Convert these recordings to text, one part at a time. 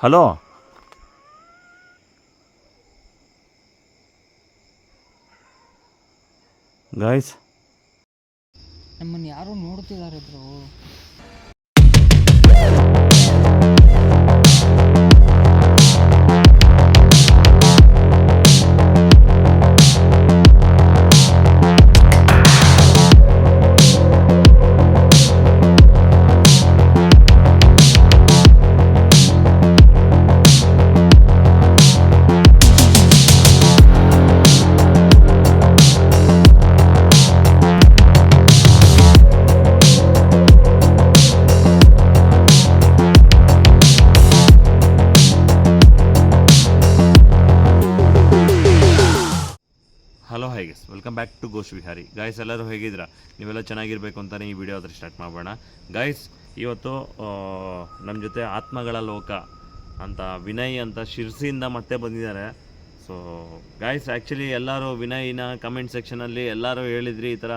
Hello? Guys ನಮ್ಮನ್ನು ಯಾರು ನೋಡ್ತಿದ್ದಾರೆ ಬ್ರೋ. ಬ್ಯಾಕ್ ಟು ಗೋಶ್ ವಿಹಾರಿ ಗಾಯ್ಸ್ ಎಲ್ಲರೂ ಹೇಗಿದ್ರ ನೀವೆಲ್ಲ ಚೆನ್ನಾಗಿರ್ಬೇಕು ಅಂತಲೇ ಈ ವಿಡಿಯೋ ಹತ್ರ ಸ್ಟಾರ್ಟ್ ಮಾಡೋಣ ಗಾಯ್ಸ್ ಇವತ್ತು ನಮ್ಮ ಜೊತೆ ಆತ್ಮಗಳ ಲೋಕ ಅಂತ ವಿನಯ್ ಅಂತ ಶಿರ್ಸಿಯಿಂದ ಮತ್ತೆ ಬಂದಿದ್ದಾರೆ. ಸೊ ಗಾಯ್ಸ್ ಆ್ಯಕ್ಚುಲಿ ಎಲ್ಲರೂ ವಿನಯ್ನ ಕಮೆಂಟ್ ಸೆಕ್ಷನಲ್ಲಿ ಎಲ್ಲರೂ ಹೇಳಿದ್ರಿ ಈ ಥರ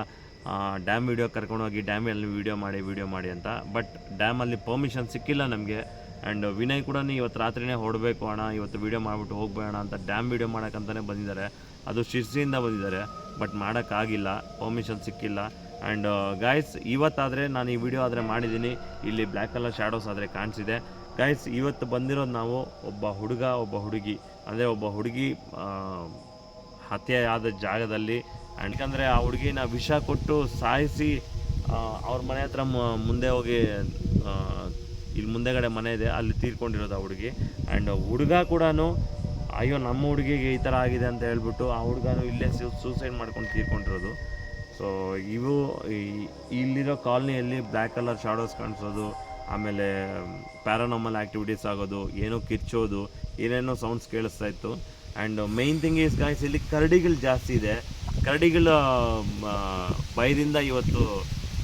ಡ್ಯಾಮ್ ವಿಡಿಯೋ ಕರ್ಕೊಂಡೋಗಿ ಡ್ಯಾಮಲ್ಲಿ ವಿಡಿಯೋ ಮಾಡಿ ವಿಡಿಯೋ ಮಾಡಿ ಅಂತ. ಬಟ್ ಡ್ಯಾಮಲ್ಲಿ ಪರ್ಮಿಷನ್ ಸಿಕ್ಕಿಲ್ಲ ನಮಗೆ. ಆ್ಯಂಡ್ ವಿನಯ್ ಕೂಡ ಇವತ್ತು ರಾತ್ರಿನೇ ಹೊಡಬೇಕು ಅಣ್ಣ, ಇವತ್ತು ವೀಡಿಯೋ ಮಾಡಿಬಿಟ್ಟು ಹೋಗಬೇಡ ಅಂತ ಡ್ಯಾಮ್ ವೀಡಿಯೋ ಮಾಡೋಕ್ಕಂತಲೇ ಬಂದಿದ್ದಾರೆ. ಅದು ಶಿರ್ಸಿಯಿಂದ ಬಂದಿದ್ದಾರೆ. ಬಟ್ ಮಾಡೋಕ್ಕಾಗಿಲ್ಲ ಪರ್ಮಿಷನ್ ಸಿಕ್ಕಿಲ್ಲ. ಆ್ಯಂಡ್ ಗಾಯ್ಸ್ ಇವತ್ತಾದರೆ ನಾನು ಈ ವಿಡಿಯೋ ಆದರೆ ಮಾಡಿದ್ದೀನಿ. ಇಲ್ಲಿ ಬ್ಲ್ಯಾಕ್ ಕಲರ್ ಶ್ಯಾಡೋಸ್ ಆದರೆ ಕಾಣಿಸಿದೆ. ಗಾಯ್ಸ್ ಇವತ್ತು ಬಂದಿರೋದು ನಾವು ಒಬ್ಬ ಹುಡುಗ, ಒಬ್ಬ ಹುಡುಗಿ. ಅಂದರೆ ಒಬ್ಬ ಹುಡುಗಿ ಹತ್ಯೆಯಾದ ಜಾಗದಲ್ಲಿ. ಆ್ಯಂಡ್ ಯಾಕಂದರೆ ಆ ಹುಡುಗಿನ ವಿಷ ಕೊಟ್ಟು ಸಾಯಿಸಿ ಅವ್ರ ಮನೆ ಹತ್ರ ಮುಂದೆ ಹೋಗಿ ಇಲ್ಲಿ ಮುಂದೆಗಡೆ ಮನೆ ಇದೆ. ಅಲ್ಲಿ ತೀರ್ಕೊಂಡಿರೋದು ಆ ಹುಡುಗಿ. ಆ್ಯಂಡ್ ಹುಡುಗ ಕೂಡ ಅಯ್ಯೋ, ನಮ್ಮ ಹುಡುಗಿಗೆ ಈ ಥರ ಆಗಿದೆ ಅಂತ ಹೇಳ್ಬಿಟ್ಟು ಆ ಹುಡುಗನು ಇಲ್ಲೇ ಸೂಸೈಡ್ ಮಾಡ್ಕೊಂಡು ತೀರ್ಕೊಂಡಿರೋದು. ಸೊ ಇವು ಇಲ್ಲಿರೋ ಕಾಲನಿಯಲ್ಲಿ ಬ್ಲ್ಯಾಕ್ ಕಲರ್ ಶಾಡೋಸ್ ಕಾಣಿಸೋದು, ಆಮೇಲೆ ಪ್ಯಾರಾನಾಮಲ್ ಆ್ಯಕ್ಟಿವಿಟೀಸ್ ಆಗೋದು, ಏನೋ ಕಿರ್ಚೋದು, ಏನೇನೋ ಸೌಂಡ್ಸ್ ಕೇಳಿಸ್ತಾ ಇತ್ತು. And main thing is guys ಇಲ್ಲಿ ಕರಡಿಗಳು ಜಾಸ್ತಿ ಇದೆ. ಕರಡಿಗಳ ಭಯದಿಂದ ಇವತ್ತು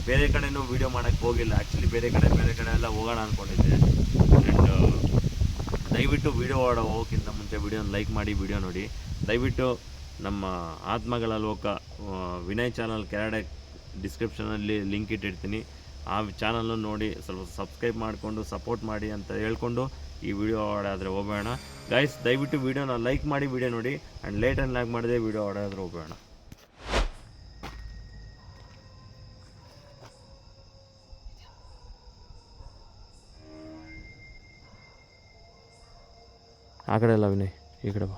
ಬೇರೆ ಕಡೆನೂ ವೀಡಿಯೋ ಮಾಡೋಕ್ಕೆ ಹೋಗಿಲ್ಲ. ಆ್ಯಕ್ಚುಲಿ ಬೇರೆ ಕಡೆ ಬೇರೆ ಕಡೆ ಎಲ್ಲ ಹೋಗೋಣ ಅಂದ್ಕೊಂಡಿದ್ದೆ ಆ್ಯಂಡ್ ದಯವಿಟ್ಟು ವಿಡಿಯೋ ಆಡೋ ಹೋಗೋಕ್ಕಿಂತ ಮುಂಚೆ ವಿಡಿಯೋನ ಲೈಕ್ ಮಾಡಿ, ವಿಡಿಯೋ ನೋಡಿ. ದಯವಿಟ್ಟು ನಮ್ಮ ಆತ್ಮಗಳ ಲೋಕ ವಿನಯ್ ಚಾನಲ್ ಕೆರಡೆ ಡಿಸ್ಕ್ರಿಪ್ಷನಲ್ಲಿ ಲಿಂಕ್ ಇಟ್ಟಿರ್ತೀನಿ. ಆ ಚಾನಲ್ನ ನೋಡಿ, ಸ್ವಲ್ಪ ಸಬ್ಸ್ಕ್ರೈಬ್ ಮಾಡಿಕೊಂಡು ಸಪೋರ್ಟ್ ಮಾಡಿ ಅಂತ ಹೇಳ್ಕೊಂಡು ಈ ವಿಡಿಯೋ ಆಡಾದರೆ ಹೋಗೋಣ ಗೈಸ್ ದಯವಿಟ್ಟು ವಿಡಿಯೋನ ಲೈಕ್ ಮಾಡಿ, ವಿಡಿಯೋ ನೋಡಿ. ಆ್ಯಂಡ್ ಲೇಟ್ ಆ್ಯಂಡ್ ಲ್ಯಾಕ್ ಮಾಡಿದೆ ವಿಡಿಯೋ ಆಡಾದರೆ ಹೋಗೋಣ ಆ ಕಡೆ ಅಲ್ಲ ವಿನಯ್, ಈ ಕಡೆ ಬಾ.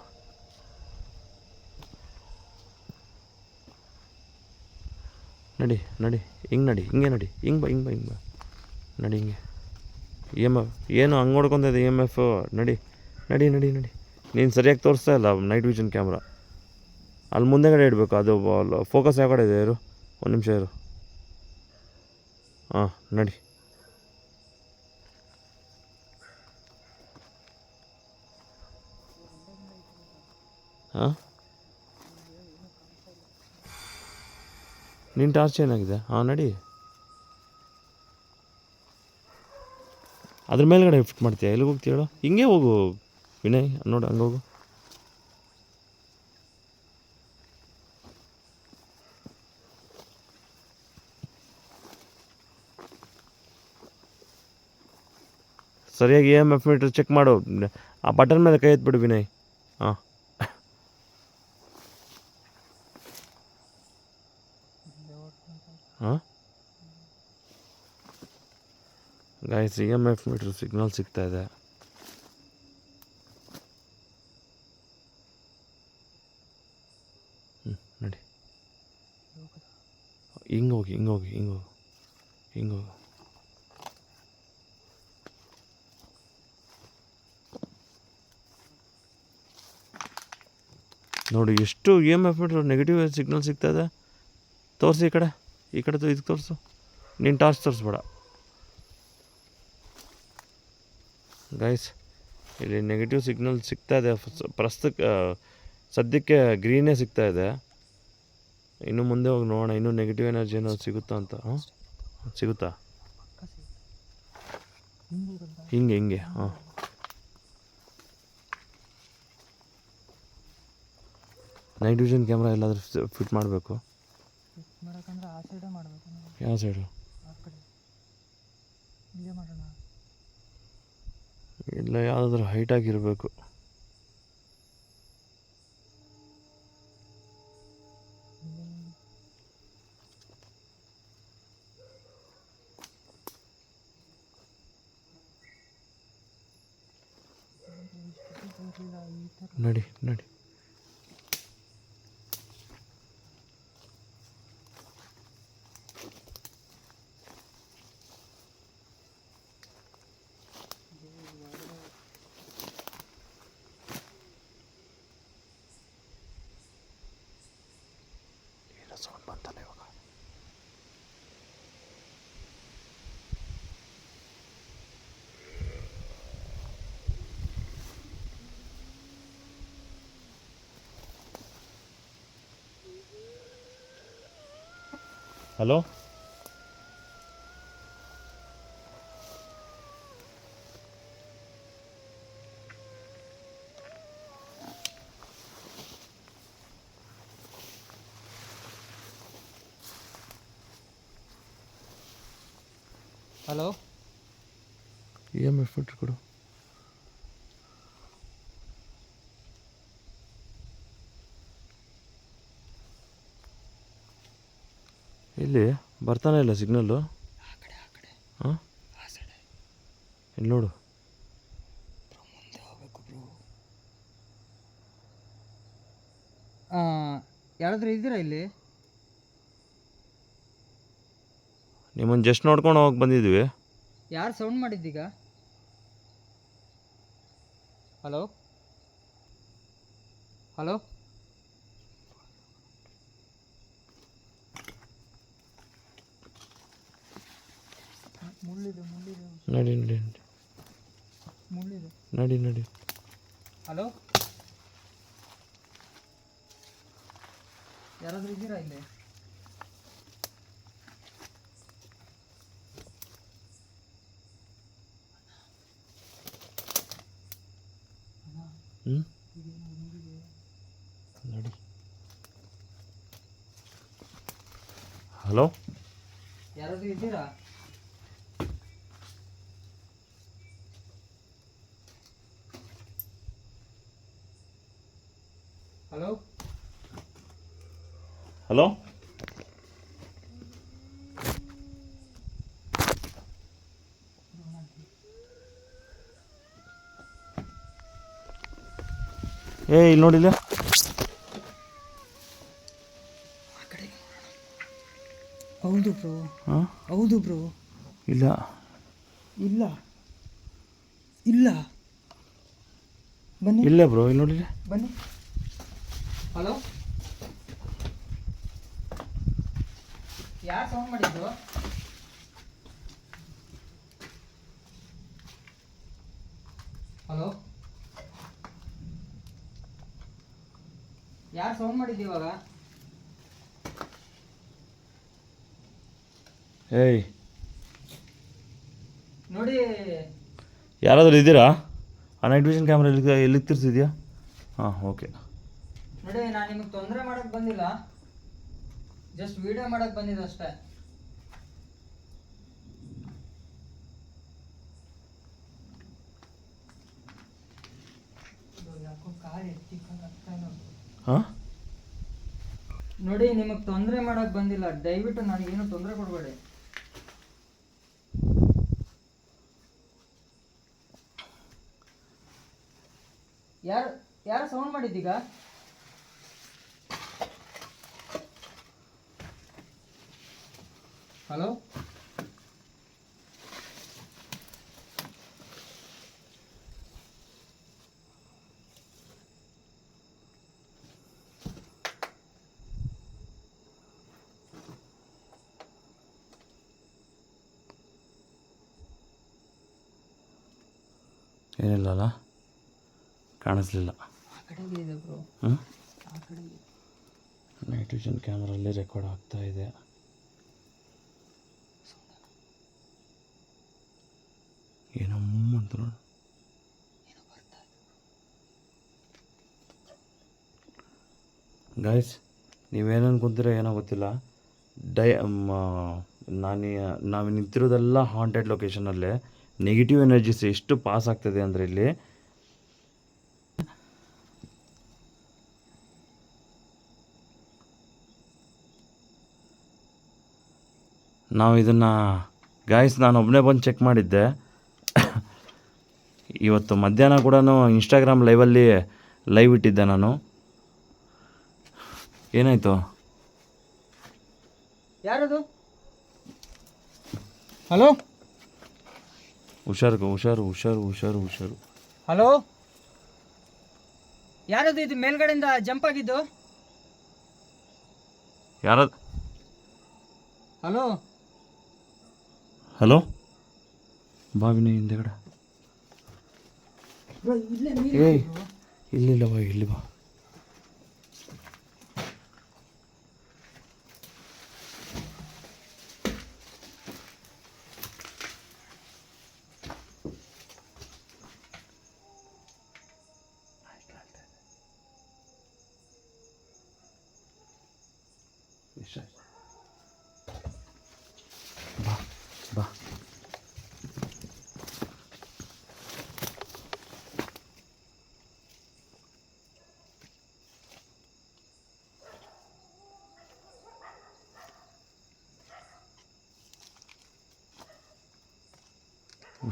ನಡಿ ನಡಿ, ಹಿಂಗೆ ನಡಿ ಹಿಂಗೆ ನಡಿ, ಹಿಂಗೆ ಬಾ ಹಿಂಗೆ ಬಾ ಹಿಂಗೆ ಬಾ. ನಡಿ ಹಿಂಗೆ. ಇ ಎಂ ಎಫ್ ಏನು ಹಂಗೆ ನೋಡ್ಕೊಂತಿದ್ದೆ ಇ ಎಂ ಎಫ್ ನಡಿ ನಡಿ ನಡಿ ನಡಿ. ನೀನು ಸರಿಯಾಗಿ ತೋರಿಸ್ತಾ ಇಲ್ಲ ನೈಟ್ ವಿಷನ್ ಕ್ಯಾಮ್ರಾ ಅಲ್ಲಿ ಮುಂದೆ ಕಡೆ ಇಡಬೇಕು, ಅದು ಫೋಕಸ್ ಯಾವ ಕಡೆ ಇದೆ? ಇರು, ಒಂದು ನಿಮಿಷ ಇರು. ಹಾಂ, ನಡಿ. ಹಾಂ ನಿನ್ನ ಟಾರ್ಚ್ ಏನಾಗಿದೆ? ಹಾಂ ನಡಿ. ಅದ್ರ ಮೇಲ್ಗಡೆ ಫಿಟ್ ಮಾಡ್ತೀಯ? ಎಲ್ಲಿಗೆ ಹೋಗ್ತೀಯ ಹೇಳು. ಹಿಂಗೆ ಹೋಗು, ವಿನಯ್. ನೋಡು, ಹಂಗೆ ಹೋಗು. ಸರಿಯಾಗಿ ಇ ಎಂ ಎಫ್ ಚೆಕ್ ಮಾಡು. ಆ ಬಟನ್ ಮೇಲೆ ಕೈ ಎತ್ಬಿಡು ವಿನಯ್. ಹಾಂ ಹಾಂ guys E M F meter signal ಸಿಗ್ತಾ ಇದೆ. ನೋಡಿ. ಹಿಂಗೆ ಹೋಗಿ ಹಿಂಗೆ ಹೋಗಿ, ಹಿಂಗೆ ಹೋಗು, ಹಿಂಗೆ ಹೋಗಿ. ನೋಡಿ, ಎಷ್ಟು E M F meter negative signal ಸಿಗ್ತಾ ಇದೆ? ತೋರಿಸಿ ಈ ಕಡೆ. ಈ ಕಡೆ ಇದಕ್ಕೆ ತೋರಿಸು. ನೀನು ಟಾರ್ಚ್ ತೋರಿಸ್ಬೇಡ. ಗೈಸ್ ಇಲ್ಲಿ ನೆಗೆಟಿವ್ ಸಿಗ್ನಲ್ ಸಿಗ್ತಾ ಇದೆ. ಪ್ರಸ್ತುತ ಸದ್ಯಕ್ಕೆ ಗ್ರೀನೇ ಸಿಗ್ತಾ ಇದೆ. ಇನ್ನು ಮುಂದೆ ಹೋಗಿ ನೋಡೋಣ. ಇನ್ನೂ ನೆಗೆಟಿವ್ ಎನರ್ಜಿ ಏನೋ ಸಿಗುತ್ತಾ ಅಂತ? ಹಾಂ? ಸಿಗುತ್ತಾ? ಹಿಂಗೆ ಹಿಂಗೆ. ಹಾಂ. ನೈಟ್ ವಿಷನ್ ಕ್ಯಾಮ್ರಾ ಎಲ್ಲಾದರೂ ಫಿಟ್ ಮಾಡಬೇಕು. ಮಾಡಕ್ಕಂದ್ರೆ ಆ ಸೈಡೇ ಮಾಡಬೇಕು ಯಾವ ಸೈಡು ಆ ಕಡೆ. ಇಲ್ಲೇ ಮಾಡೋಣ. ಇಲ್ಲ ಯಾವುದಾದ್ರೂ ಹೈಟಾಗಿರಬೇಕು ನಡಿ ನಡಿ ಏನೋ ಸೌಂಡ್ ಬಂತಲ್ಲ ಇವಾಗ hello hello E M F ಕೊಡು ಇಲ್ಲಿ ಬರ್ತಾನೆ ಇಲ್ಲ ಸಿಗ್ನಲ್ಲು? ಹಾಂ? ಇಲ್ಲಿ ನೋಡು. ಯಾರಾದ್ರೂ ಇದ್ದೀರಾ ಇಲ್ಲಿ? ನಿಮ್ಮನ್ನು ಜಸ್ಟ್ ನೋಡ್ಕೊಂಡು ಹೋಗಿ ಬಂದಿದ್ವಿ. ಯಾರು ಸೌಂಡ್ ಮಾಡಿದ್ದೀಗ? ಹಲೋ ಹಲೋ ಮುಳ್ಳಿದೆ ಮುಳ್ಳಿದೆ. ನಡಿ ನಡಿ ನಡಿ. ಮುಳ್ಳಿದೆ. ನಡಿ ನಡಿ. ಹಲೋ? ಯಾರಾದರೂ ಇದ್ದೀರಾ ಇಲ್ಲಿ? ಹ್ಞೂ ನಡಿ. ಹಲೋ ಯಾರಾದರೂ ಇದ್ದೀರಾ ಹಲೋ ಹಲೋ? ಏ ಇಲ್ಲಿ ನೋಡಿಲ್ಲ ಹೌದು ಬ್ರೋ. ಹಾಂ ಹೌದು ಬ್ರೋ. ಇಲ್ಲ. ಇಲ್ಲ. ಇಲ್ಲ. ಬನ್ನಿ. ಇಲ್ಲ ಬ್ರೋ ಇಲ್ಲಿ ನೋಡಿಲ್ಲ ಬನ್ನಿ. ಹಲೋ? ಯಾರು ಸೌಂಡ್ ಮಾಡಿದ್ದು? ಹಲೋ ಯಾರು ಸೌಂಡ್ ಮಾಡಿದ್ದು ಇವಾಗ? ಏಯ್. ನೋಡಿ. ಯಾರಾದರೂ ಇದ್ದೀರಾ? ಆ ನೈಟ್ ವಿಷನ್ ಕ್ಯಾಮ್ರಾ ಎಲ್ಲಿ ಎಲ್ಲಿಗೆ ತಿರ್ಸಿದ್ಯಾ? ಹಾಂ ಓಕೆ ನೋಡಿ ನಾನು ನಿಮಗೆ ತೊಂದರೆ ಮಾಡೋಕ್ಕೆ ಬಂದಿಲ್ಲ. ಜಸ್ಟ್ ವಿಡಿಯೋ ಮಾಡಕ್ ಬಂದಿದ್ದು ಅಷ್ಟೇ. ನೋಡಿ. ನಿಮಗೆ ತೊಂದರೆ ಮಾಡಕ್ ಬಂದಿಲ್ಲ. ದಯವಿಟ್ಟು ನನಗೇನು ತೊಂದರೆ ಕೊಡಬೇಡಿ. ಯಾರು ಯಾರು ಸೌಂಡ್ ಮಾಡಿದ್ದೀಗ? ಹಲೋ? ಏನಿಲ್ಲ ಅಲ್ಲ ಕಾಣಿಸ್ಲಿಲ್ಲ ನೈಟ್ ವಿಷನ್ ಕ್ಯಾಮ್ರಲ್ಲಿ ರೆಕಾರ್ಡ್ ಆಗ್ತಾ ಇದೆ ಏನೋ ಹ್ಮ್ ಅಂತ ನೋಡು ಗಾಯ್ಸ್ ನೀವೇನು ಏನೋ ಗೊತ್ತಿಲ್ಲ. ಡೈ ನಾನು, ನಾವು ನಿಂತಿರೋದೆಲ್ಲ ಹಾಂಟೆಡ್ ಲೊಕೇಶನಲ್ಲೇ ನೆಗೆಟಿವ್ ಎನರ್ಜೀಸ್ ಎಷ್ಟು ಪಾಸ್ ಆಗ್ತದೆ ಅಂದರೆ ಇಲ್ಲಿ. ನಾವು ಇದನ್ನು ಗಾಯ್ಸ್ ನಾನು ಒಬ್ಬನೇ ಬಂದು ಚೆಕ್ ಮಾಡಿದ್ದೆ. ಇವತ್ತು ಮಧ್ಯಾಹ್ನ ಕೂಡ ಇನ್ಸ್ಟಾಗ್ರಾಮ್ ಲೈವಲ್ಲಿ ಲೈವ್ ಇಟ್ಟಿದ್ದೆ ನಾನು. ಏನಾಯಿತು? ಯಾರದು? ಹಲೋ ಹುಷಾರು ಹುಷಾರು ಹುಷಾರು ಹುಷಾರು ಹುಷಾರು. ಹಲೋ ಯಾರದು ಇದು ಮೇಲ್ಗಡೆಯಿಂದ ಜಂಪ್ ಆಗಿದ್ದು? ಯಾರದು ಹಲೋ ಹಲೋ ಬಾವಿನ ಹಿಂದೆಗಡೆ. ಏಯ್ ಇಲ್ಲಿಲ್ಲ ಬಾ ಇಲ್ಲಿ ಬಾ ಬಾ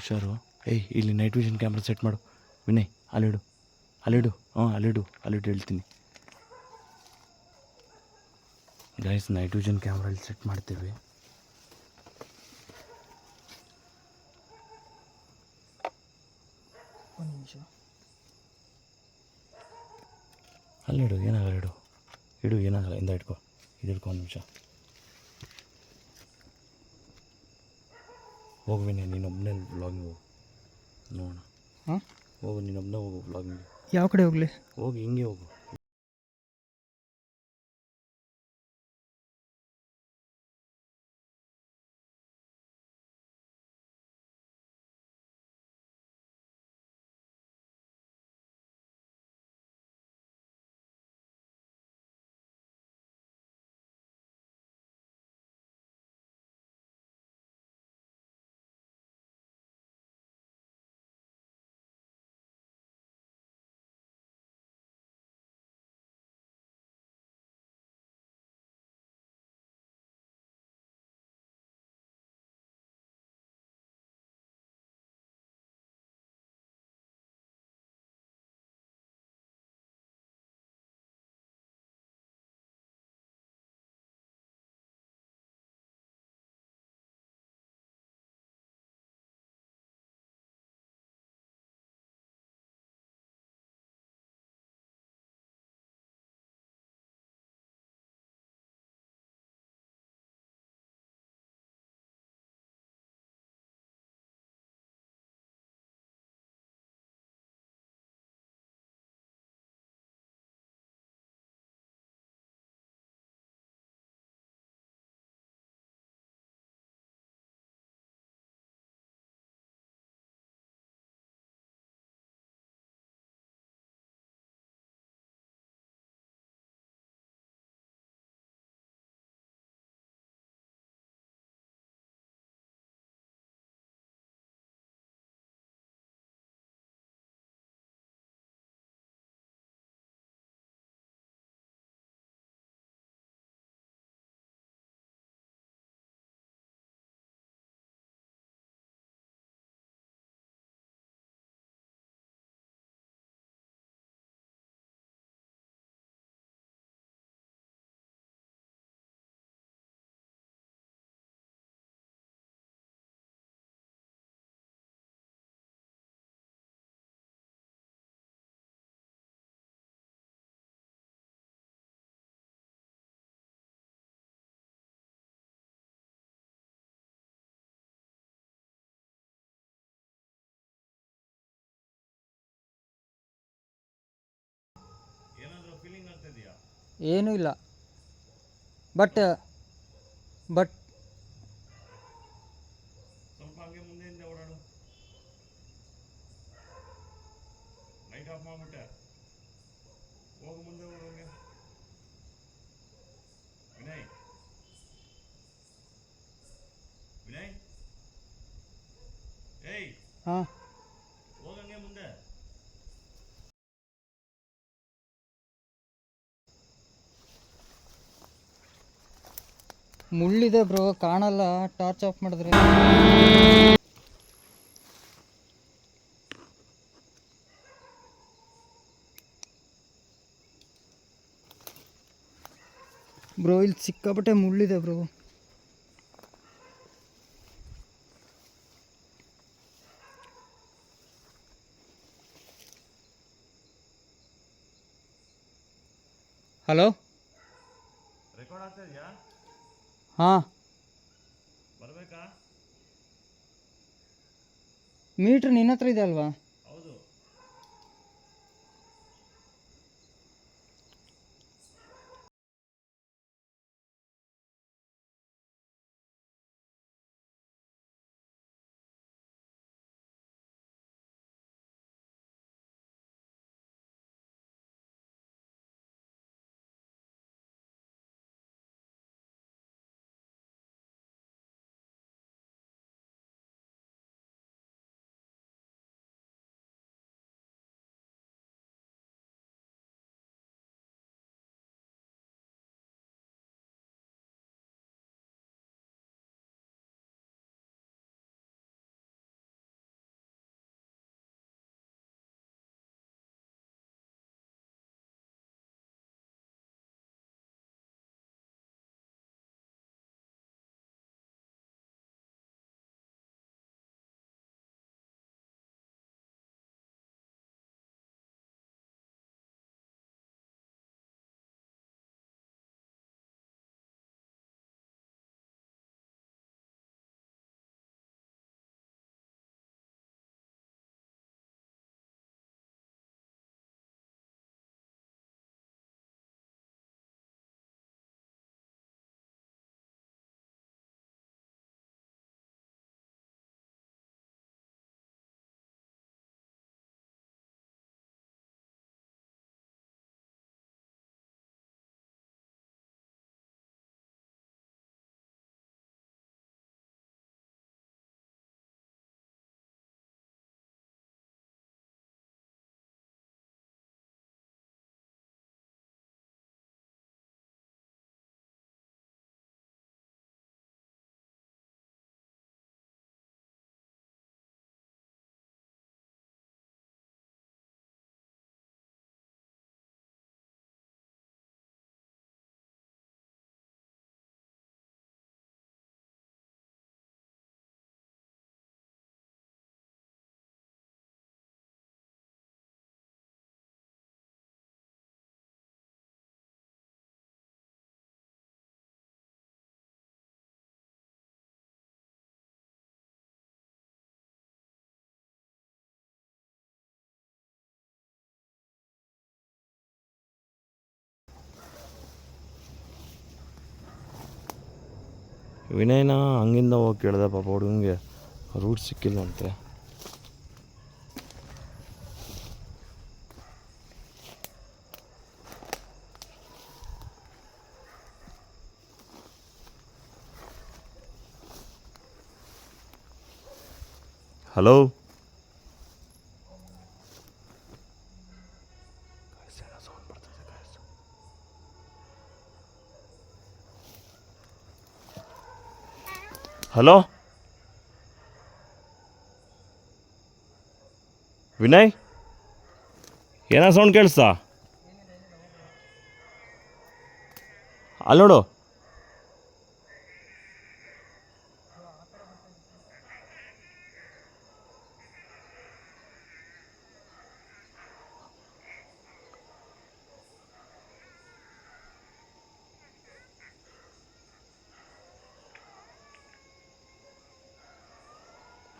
ಹುಷಾರು. ಏಯ್ ಇಲ್ಲಿ ನೈಟ್ ವಿಷನ್ ಕ್ಯಾಮ್ರಾ ಸೆಟ್ ಮಾಡು. ವಿನಯ್ ಅಲ್ಲಿಡು. ಅಲ್ಲಿಡು. ಹಾಂ ಅಲ್ಲಿಡು. ಅಲ್ಲಿಡು ಹೇಳ್ತೀನಿ. ಗೈಸ್ ನೈಟ್ ವಿಷನ್ ಕ್ಯಾಮ್ರಲ್ಲಿ ಸೆಟ್ ಮಾಡ್ತೀವಿ. ಒಂದು ನಿಮಿಷ. ಅಲ್ಲಿಡು ಏನಾಗಲ್ಲ ಇಡು. ಇಡು ಏನಾಗಲ್ಲ. ಇಂದ ಇಟ್ಕೊ. ಇದು ಇಟ್ಕೊ ಒಂದು ನಿಮಿಷ. ಹೋಗು ವಿನಯ್ ನೀನೊಬ್ಬನೇ ಬ್ಲಾಗಿಂಗ್ ಹೋಗು ನೋಡೋಣ ಹಾಂ ಹೋಗು ನೀನೊಬ್ಬನೇ ಹೋಗು ಬ್ಲಾಗಿಂಗ್ ಯಾವ ಕಡೆ ಹೋಗಲಿ? ಹೋಗಿ ಹಿಂಗೆ ಹೋಗು. ಏನೂ ಇಲ್ಲ. ಬಟ್ ಬಟ್ ಸ್ವಲ್ಪ ಹಂಗೆ ಮುಂದೆಯಿಂದ ಓಡಾಡು ಲೈಟ್ ಆಫ್ ಮಾಡ್ಬಿಟ್ಟೆ ಹೋಗು ಮುಂದೆ ಹೋಗು ಹಂಗೆ ವಿನಯ್ ವಿನಯ್ ಏಯ್ ಹಾಂ ಹೋಗಂಗೆ ಮುಂದೆ ಮುಳ್ಳಿದೆ ಬ್ರೋ ಕಾಣಲ್ಲ ಟಾರ್ಚ್ ಆಫ್ ಮಾಡಿದ್ರೆ. ಬ್ರೋ ಇಲ್ಲಿ ಸಿಕ್ಕಾಪಟ್ಟೆ ಮುಳ್ಳಿದೆ ಬ್ರೋ. ಹಲೋ ರೆಕಾರ್ಡ್ ಆಗ್ತಾ ಇದೆಯಾ ಹಾಂ. ಬರಬೇಕಾ? ಮೀಟ್ರ್ ನಿನ್ನ ಹತ್ರ ಇದೆ ಅಲ್ವಾ? ವಿನಯನ ಹಂಗಿಂದ ಹೋಗಿ ಕೇಳಿದೆ ಪಾಪ ಹುಡುಗಂಗೆ ರೂಟ್ ಸಿಕ್ಕಿಲ್ಲಂತೆ ಹಲೋ? ಹಲೋ? ವಿನಯ್? ಏನೋ ಸೌಂಡ್ ಕೇಳಿಸ್ತಾ? ಅಲ್ಲಿ ನೋಡು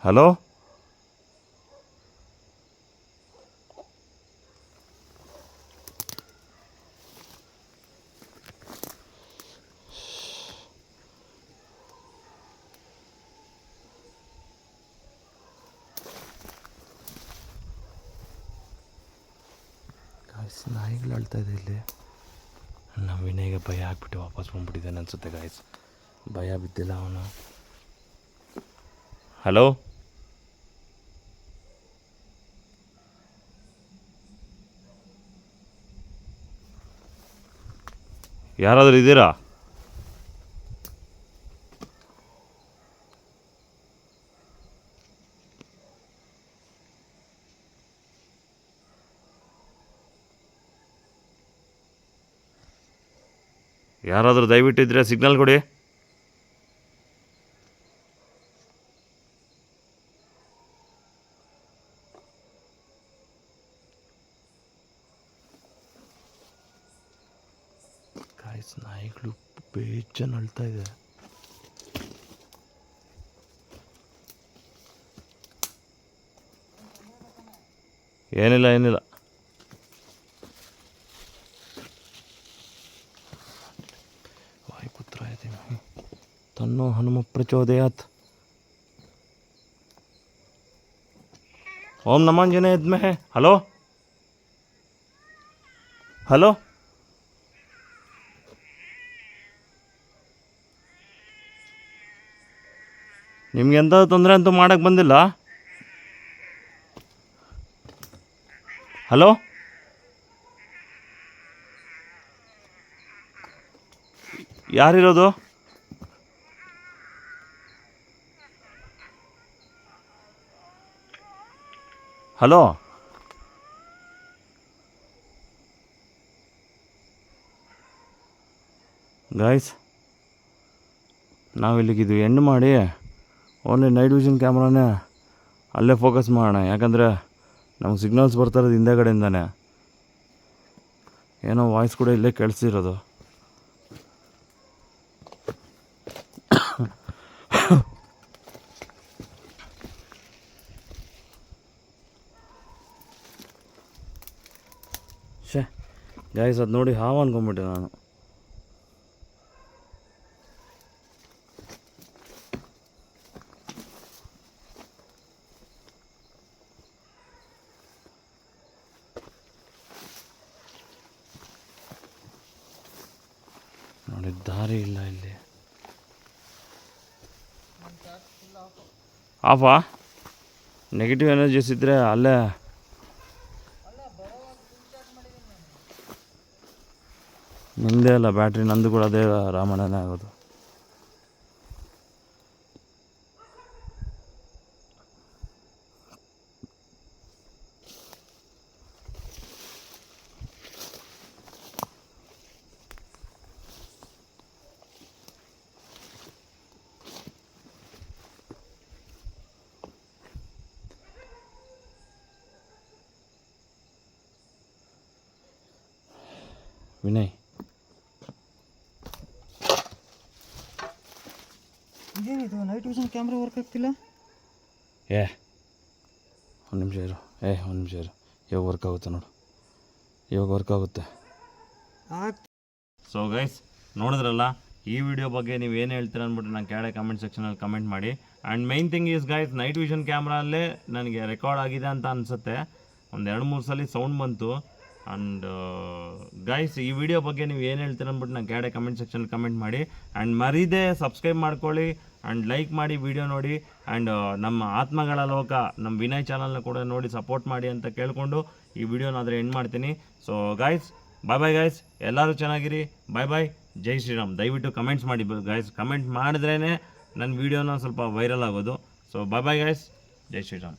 ಹಲೋ? ಗಾಯ್ಸ್ ನಾಯಿಗಳು ಅಳ್ತಾ ಇದೆ ಇಲ್ಲಿ? ನಮ್ಮ ವಿನಯ್ಗೆ ಭಯ ಆಗ್ಬಿಟ್ಟು ವಾಪಸ್ ಬಂದ್ಬಿಟ್ಟಿದ್ದಾನೆ ಅನ್ಸುತ್ತೆ ಗಾಯ್ಸ್ ಭಯ ಬಿದ್ದಿಲ್ಲ ಅವನು. ಹಲೋ? ಯಾರಾದರೂ ಇದ್ದೀರಾ? ಯಾರಾದರೂ ದಯವಿಟ್ಟಿದ್ರೆ ಸಿಗ್ನಲ್ ಕೊಡಿ ಗಾಯ್ಸ್ ನಾಯಿಗಳು ಬೇಜನ್ ಅಳ್ತಾ ಇದೆ. ಏನಿಲ್ಲ ಏನಿಲ್ಲ. ವಾಯುಪುತ್ರ ತನ್ನೋ ಹನುಮ ಪ್ರಚೋದಯಾತ್. ಓಂ ನಮಾಂಜನೇ ಇದ್ಮೆ ಹಲೋ? ಹಲೋ? ನಿಮ್ಗೆ ಎಂಥ ತೊಂದರೆ ಅಂತೂ ಮಾಡಕ್ಕೆ ಬಂದಿಲ್ಲ. ಹಲೋ? ಯಾರಿರೋದು? ಹಲೋ? ಗಾಯ್ಸ್ ನಾವಿಲ್ಲಿಗಿದು ಎಂಡ್ ಮಾಡಿ. ಓನ್ಲಿ ನೈಟ್ ವಿಷನ್ ಕ್ಯಾಮ್ರಾನೇ ಅಲ್ಲೇ ಫೋಕಸ್ ಮಾಡೋಣ. ಯಾಕಂದರೆ ನಮ್ಗೆ ಸಿಗ್ನಲ್ಸ್ ಬರ್ತಾ ಇರೋದು ಹಿಂದೆಗಡೆಯಿಂದಾನೆ ಏನೋ ವಾಯ್ಸ್ ಕೂಡ ಇಲ್ಲೇ ಕೇಳಿಸಿರೋದು. ಶೇ ಗಾಯ್ಸ್ ಅದು ನೋಡಿ ಹಾವು ಅನ್ಕೊಂಬಿಟ್ಟೆ ನಾನು. ನೋಡಿ, ದಾರಿ ಇಲ್ಲ ಇಲ್ಲಿ. ಆಫಾ? ನೆಗೆಟಿವ್ ಎನರ್ಜೀಸ್ ಇದ್ದರೆ ಅಲ್ಲೇ. ನಿಂದೇ ಅಲ್ಲ ಬ್ಯಾಟ್ರಿ ನಂದು ಕೂಡ ಅದೇ, ರಾಮಣ್ಣನೇ ಆಗೋದು ವಿನಯ್ ಇದೇನಿದು ನೈಟ್ ವಿಷನ್ ಕ್ಯಾಮ್ರಾ ವರ್ಕ್ ಆಗ್ತಿಲ್ಲ ಏ ಒಂದು ನಿಮಿಷ ಇರು. ಏ ಒಂದು ನಿಮಿಷ ಇರು. ಇವಾಗ ವರ್ಕ್ ಆಗುತ್ತೆ ನೋಡು. ಇವಾಗ ವರ್ಕ್ ಆಗುತ್ತೆ. ಆಗ್ತಿ ಸೊ ಗೈಸ್ ನೋಡಿದ್ರಲ್ಲ ಈ ವಿಡಿಯೋ ಬಗ್ಗೆ ನೀವು ಏನು ಹೇಳ್ತೀರ ಅಂದ್ಬಿಟ್ಟು ನಾನು ಕೆಳಗೆ ಕಮೆಂಟ್ ಸೆಕ್ಷನಲ್ಲಿ ಕಮೆಂಟ್ ಮಾಡಿ. And main thing is guys night vision ಕ್ಯಾಮ್ರಲ್ಲೇ ನನಗೆ ರೆಕಾರ್ಡ್ ಆಗಿದೆ ಅಂತ ಅನಿಸುತ್ತೆ. ಒಂದು ಎರಡು ಮೂರು ಸಲ ಸೌಂಡ್ ಬಂತು. ಆ್ಯಂಡ್ ಗೈಸ್ ಈ ವಿಡಿಯೋ ಬಗ್ಗೆ ನೀವು ಏನು ಹೇಳ್ತೀರ ಅಂದ್ಬಿಟ್ಟು ನಾನು ಕೆಳಗೆ ಕಮೆಂಟ್ ಸೆಕ್ಷನ್ ಕಮೆಂಟ್ ಮಾಡಿ. ಆ್ಯಂಡ್ ಮರೀದೆ ಸಬ್ಸ್ಕ್ರೈಬ್ ಮಾಡ್ಕೊಳ್ಳಿ ಆ್ಯಂಡ್ ಲೈಕ್ ಮಾಡಿ ವಿಡಿಯೋ ನೋಡಿ. ಆ್ಯಂಡ್ ನಮ್ಮ ಆತ್ಮಗಳ ಲೋಕ, ನಮ್ಮ ವಿನಯ್ ಚಾನಲ್ನ ಕೂಡ ನೋಡಿ ಸಪೋರ್ಟ್ ಮಾಡಿ ಅಂತ ಕೇಳಿಕೊಂಡು ಈ ವಿಡಿಯೋನ ಆದರೆ ಎಂಡ್ ಮಾಡ್ತೀನಿ. So guys bye bye guys ಎಲ್ಲರೂ ಚೆನ್ನಾಗಿರಿ. ಬಾಯ್ ಬಾಯ್ ಜೈ ಶ್ರೀರಾಮ್. ದಯವಿಟ್ಟು ಕಮೆಂಟ್ಸ್ ಮಾಡಿ ಗಾಯ್ಸ್ ಕಮೆಂಟ್ ಮಾಡಿದ್ರೇ ನನ್ನ ವೀಡಿಯೋನ ಸ್ವಲ್ಪ ವೈರಲ್ ಆಗೋದು. ಸೊ ಬಾಯ್ ಬಾಯ್ ಗಾಯ್ಸ್ ಜೈ ಶ್ರೀರಾಮ್.